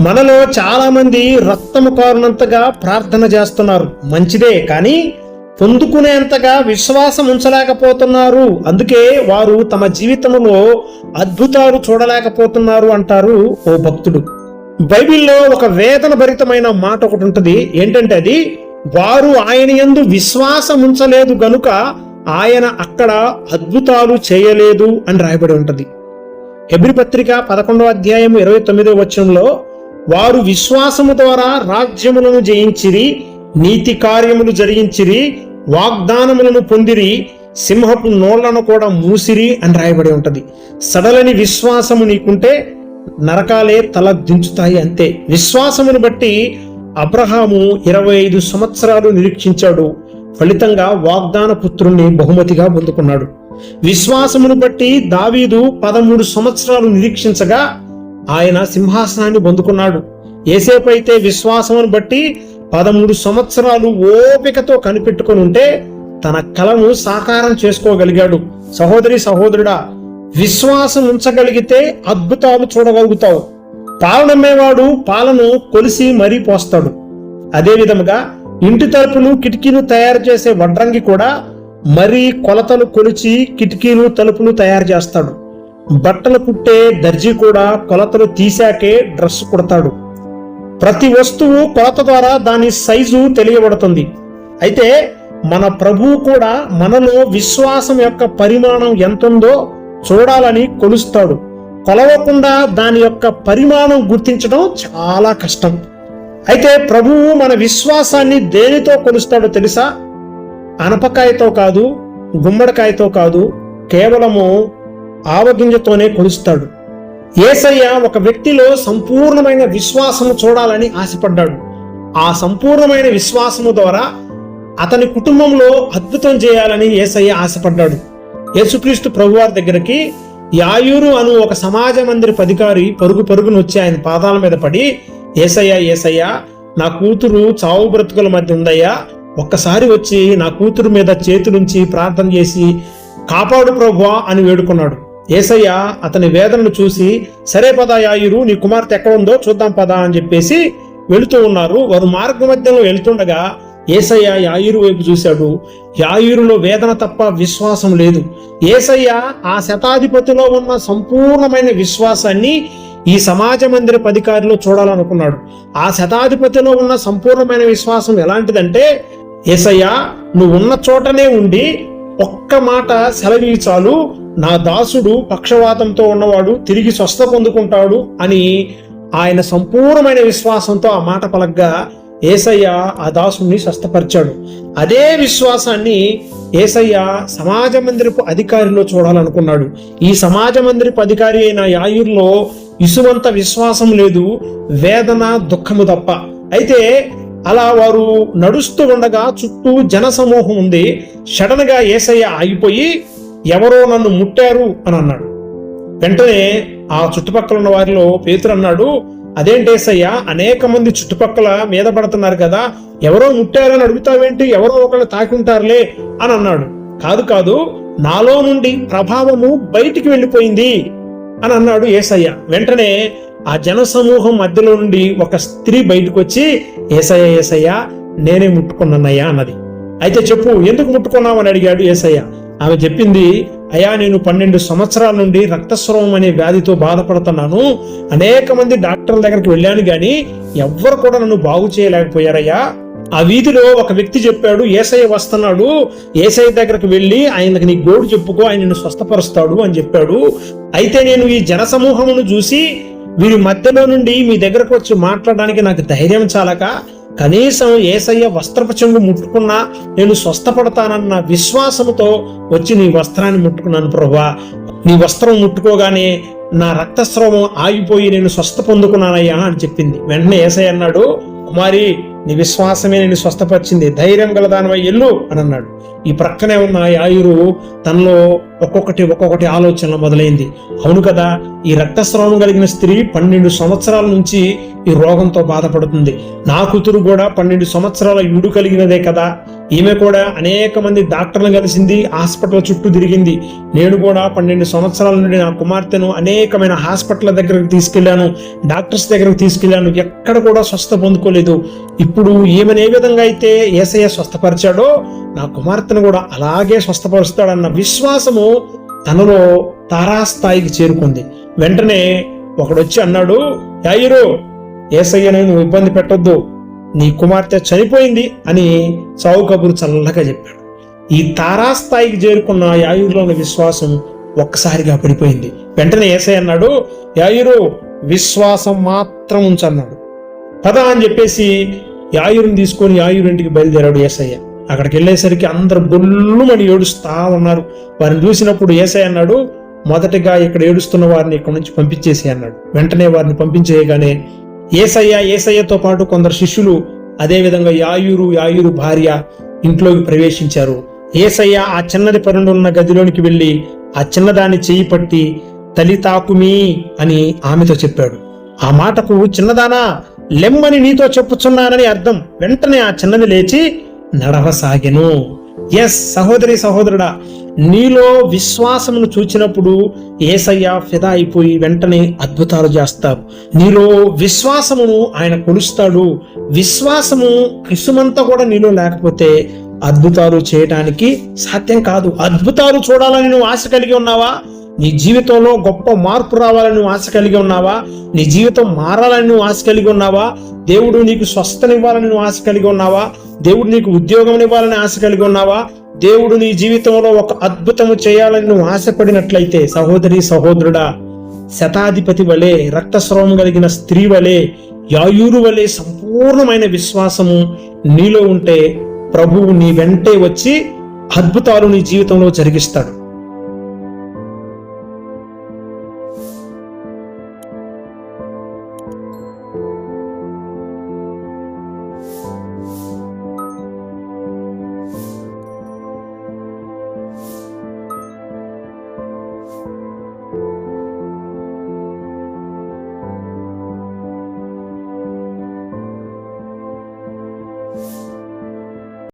మనలో చాలామంది రక్తము కారునంతగా ప్రార్థన చేస్తున్నారు. మంచిదే కానీ పొందుకునేంతగా విశ్వాసం ఉంచలేకపోతున్నారు. అందుకే వారు తమ జీవితంలో అద్భుతాలు చూడలేకపోతున్నారు అంటారు ఓ భక్తుడు. బైబిల్లో ఒక వేదన భరితమైన మాట ఒకటి ఉంటుంది. ఏంటంటే అది వారు ఆయన ఎందు విశ్వాసం ఉంచలేదు గనుక ఆయన అక్కడ అద్భుతాలు చేయలేదు అని రాయబడి ఉంటుంది. హెబ్రి పత్రిక పదకొండవ అధ్యాయం ఇరవై తొమ్మిదో వచనంలో వారు విశ్వాసము ద్వారా రాజ్యములను జయించిరి నీతి కార్యములు జరిగించిరి వాగ్దానములను పొందిరి సింహపు నోళ్ళను కూడా మూసిరి అని రాయబడి ఉంటది. సడలని విశ్వాసము నీకుంటే నరకాలే తల దించుతాయి అంతే. విశ్వాసమును బట్టి అబ్రహాము ఇరవై ఐదు సంవత్సరాలు నిరీక్షించాడు. ఫలితంగా వాగ్దాన పుత్రుణ్ణి బహుమతిగా పొందుకున్నాడు. విశ్వాసమును బట్టి దావీదు పదమూడు సంవత్సరాలు నిరీక్షించగా ఆయన సింహాసనాన్ని పొందుకున్నాడు. ఏసేపు అయితే విశ్వాసమును బట్టి పదమూడు సంవత్సరాలు ఓపికతో కనిపెట్టుకొని ఉంటే తన కలను సాకారం చేసుకోగలిగాడు. సహోదరి సహోదరుడా విశ్వాసం ఉంచగలిగితే అద్భుతాలు చూడగలుగుతావు. పాలనమ్మేవాడు పాలను కొలిసి మరీ పోస్తాడు. అదే విధముగా ఇంటి తలుపులు కిటికీలు తయారు చేసే వడ్రంగి కూడా మరీ కొలతలు కొలిచి కిటికీలు తలుపులు తయారు చేస్తాడు. బట్టలు కుట్టే దర్జీ కూడా కొలతలు తీశాకే డ్రెస్ కుడతాడు. ప్రతి వస్తువు కొలత ద్వారా దాని సైజు తెలియబడుతుంది. అయితే మన ప్రభువు కూడా మనలో విశ్వాసం యొక్క పరిమాణం ఎంతుందో చూడాలని కొలుస్తాడు. కొలవకుండా దాని యొక్క పరిమాణం గుర్తించడం చాలా కష్టం. అయితే ప్రభువు మన విశ్వాసాన్ని దేనితో కొలుస్తాడో తెలుసా? అనపకాయతో కాదు గుమ్మడికాయతో కాదు కేవలము ఆవగింజతోనే కొలుస్తాడు. ఏసయ్య ఒక వ్యక్తిలో సంపూర్ణమైన విశ్వాసము చూడాలని ఆశపడ్డాడు. ఆ సంపూర్ణమైన విశ్వాసము ద్వారా అతని కుటుంబంలో అద్భుతం చేయాలని ఏసయ్య ఆశపడ్డాడు. యేసుక్రీస్తు ప్రభువారి దగ్గరికి యాయూరు అను ఒక సమాజ మందిరపు అధికారి పరుగు పరుగును వచ్చి ఆయన పాదాల మీద పడి ఏసయ్య ఏసయ్య నా కూతురు చావు బ్రతుకుల మధ్య ఉందయ్యా. ఒక్కసారి వచ్చి నా కూతురు మీద చేతులుంచి ప్రార్థన చేసి కాపాడు ప్రభువా అని వేడుకున్నాడు. ఏసయ్య అతని వేదనను చూసి సరే పదా యాయురు నీ కుమార్తె ఎక్కడ ఉందో చూద్దాం పదా అని చెప్పేసి వెళుతూ ఉన్నారు. వారు మార్గ మధ్యలో వెళ్తుండగా ఏసయ్య యాయురు వైపు చూశాడు. యాయురులో వేదన తప్ప విశ్వాసం లేదు. ఏసయ్య ఆ శతాధిపతిలో ఉన్న సంపూర్ణమైన విశ్వాసాన్ని ఈ సమాజ మందిరపు అధికారిలో చూడాలనుకున్నాడు. ఆ శతాధిపతిలో ఉన్న సంపూర్ణమైన విశ్వాసం ఎలాంటిదంటే ఏసయ్య నువ్వు ఉన్న చోటనే ఉండి ఒక్క మాట సెలవి చాలు నా దాసుడు పక్షవాతంతో ఉన్నవాడు తిరిగి స్వస్థ పొందుకుంటాడు అని ఆయన సంపూర్ణమైన విశ్వాసంతో ఆ మాట పలగ్గా ఏసయ్య ఆ దాసుని స్వస్థపరిచాడు. అదే విశ్వాసాన్ని ఏసయ్య సమాజ మందిరపు అధికారిలో చూడాలనుకున్నాడు. ఈ సమాజ మందిరపు అధికారి అయిన యాయుర్లో ఇసువంత విశ్వాసం లేదు వేదన దుఃఖము తప్ప. అయితే అలా వారు నడుస్తూ ఉండగా చుట్టూ జన సమూహం ఉంది. సడన్గా ఏసయ్య ఆగిపోయి ఎవరో నన్ను ముట్టారు అని అన్నాడు. వెంటనే ఆ చుట్టుపక్కల ఉన్న వారిలో పేతురు అన్నాడు అదేంటేసయ్యా అనేక మంది చుట్టుపక్కల మీద పడుతున్నారు కదా ఎవరో ముట్టారని అడుగుతావేంటి? ఎవరో ఒకళ్ళు తాకుంటారులే అని అన్నాడు. కాదు కాదు నాలో నుండి ప్రభావము బయటికి వెళ్ళిపోయింది అని అన్నాడు ఏసయ్య వెంటనే ఆ జన సమూహం మధ్యలో నుండి ఒక స్త్రీ బయటకు వచ్చి ఏసయ్య ఏసయ్య నేనే ముట్టుకున్నానయ్యా అన్నది. అయితే చెప్పు ఎందుకు ముట్టుకున్నావు అని అడిగాడు ఏసయ్య ఆమె చెప్పింది అయ్యా నేను పన్నెండు సంవత్సరాల నుండి రక్తస్రావం అనే వ్యాధితో బాధపడుతున్నాను. అనేక మంది డాక్టర్ల దగ్గరికి వెళ్ళాను గాని ఎవ్వరు కూడా నన్ను బాగు చేయలేకపోయారయ్యా. ఆ వీధిలో ఒక వ్యక్తి చెప్పాడు ఏసఐ వస్తున్నాడు. ఏసఐ దగ్గరకు వెళ్ళి ఆయనకు నీ గోడు చెప్పుకో ఆయన నిన్ను స్వస్థపరుస్తాడు అని చెప్పాడు. అయితే నేను ఈ జన సమూహమును చూసి వీరి మధ్యలో నుండి మీ దగ్గరకు వచ్చి మాట్లాడడానికి నాకు ధైర్యం చాలక కనీసం ఏసయ్య వస్త్రపు చెంగు ముట్టుకున్నా నేను స్వస్థపడతానన్న విశ్వాసంతో వచ్చి నీ వస్త్రాన్ని ముట్టుకున్నాను ప్రభా నీ వస్త్రం ముట్టుకోగానే నా రక్తస్రావం ఆగిపోయి నేను స్వస్థ పొందుకున్నానయ్యా అని చెప్పింది. వెంటనే ఏసయ్య అన్నాడు కుమారి నీ విశ్వాసమే నేను స్వస్థపరిచింది. ధైర్యం గలదానమై ఎల్లు అని అన్నాడు. ఈ ప్రక్కనే ఉన్న ఆయురు తనలో ఒక్కొక్కటి ఒక్కొక్కటి ఆలోచన మొదలైంది. అవును కదా ఈ రక్తస్రావం కలిగిన స్త్రీ పన్నెండు సంవత్సరాల నుంచి ఈ రోగంతో బాధపడుతుంది. నా కూతురు కూడా పన్నెండు సంవత్సరాల ఇడు కలిగినదే కదా. ఈమె కూడా అనేక మంది డాక్టర్లను కలిసింది హాస్పిటల్ చుట్టూ తిరిగింది. నేను కూడా పన్నెండు సంవత్సరాల నుండి నా కుమార్తెను అనేకమైన హాస్పిటల్ దగ్గరకు తీసుకెళ్ళాను డాక్టర్స్ దగ్గరకు తీసుకెళ్ళాను ఎక్కడ కూడా స్వస్థ పొందుకోలేదు. ఇప్పుడు ఈమెను ఏ విధంగా అయితే ఏసయ్య స్వస్థపరిచాడో నా కుమార్తెను కూడా అలాగే స్వస్థపరుస్తాడన్న విశ్వాసము తనలో తారాస్థాయికి చేరుకుంది. వెంటనే ఒకడొచ్చి అన్నాడు యాయిరు ఏసయ్యను నువ్వు ఇబ్బంది పెట్టొద్దు. నీ కుమార్తె చనిపోయింది అని చౌకబురు చల్లగా చెప్పాడు. ఈ తారాస్థాయికి చేరుకున్న యాయుర్లోని విశ్వాసం ఒక్కసారిగా పడిపోయింది. వెంటనే ఏసై అన్నాడు యాయురు విశ్వాసం మాత్రం ఉంచన్నాడు పద అని చెప్పేసి యాయురుని తీసుకొని యాయురింటికి బయలుదేరాడు ఏసయ్య. అక్కడికి వెళ్ళేసరికి అందరు బొల్లుమని ఏడుస్తా ఉన్నారు. వారిని చూసినప్పుడు ఏసై అన్నాడు మొదటగా ఇక్కడ ఏడుస్తున్న వారిని ఇక్కడ నుంచి పంపించేసి అన్నాడు. వెంటనే వారిని పంపించేయగానే ఏసయ్య ఏసయ్యతో పాటు కొందరు శిష్యులు అదేవిధంగా యాయూరు యాయూరు భార్య ఇంట్లోకి ప్రవేశించారు. ఏసయ్య ఆ చిన్నది పరుండున్న గదిలోనికి వెళ్ళి ఆ చిన్నదాన్ని చేయి పట్టి తలి తాకుమీ అని ఆమెతో చెప్పాడు. ఆ మాటకు చిన్నదానా లెమ్మని నీతో చెప్పుచున్నానని అర్థం. వెంటనే ఆ చిన్నది లేచి నడవసాగెను. ఎస్ సహోదరి సహోదరుడా నీలో విశ్వాసమును చూచినప్పుడు ఏసయ్య ఫిదా అయిపోయి వెంటనే అద్భుతాలు చేస్తారు నీలో విశ్వాసమును ఆయన కొలుస్తాడు. విశ్వాసము క్రిసుమంతా కూడా నీలో లేకపోతే అద్భుతాలు చేయటానికి సాధ్యం కాదు. అద్భుతాలు చూడాలని నువ్వు ఆశ కలిగి ఉన్నావా? నీ జీవితంలో గొప్ప మార్పు రావాలని నువ్వు ఆశ కలిగి ఉన్నావా? నీ జీవితం మారాలని నువ్వు ఆశ కలిగి ఉన్నావా? దేవుడు నీకు స్వస్థనివ్వాలని నువ్వు ఆశ కలిగి ఉన్నావా? దేవుడు నీకు ఉద్యోగం ఇవ్వాలని ఆశ కలిగి ఉన్నావా? దేవుడు నీ జీవితంలో ఒక అద్భుతము చేయాలని నువ్వు ఆశపడినట్లయితే సహోదరి సహోదరుడా శతాధిపతి వలె రక్తస్రావం కలిగిన స్త్రీ వలె యాయూరు వలె సంపూర్ణమైన విశ్వాసము నీలో ఉంటే ప్రభువు నీ వెంటే వచ్చి అద్భుతాలు నీ జీవితంలో జరిగిస్తాడు.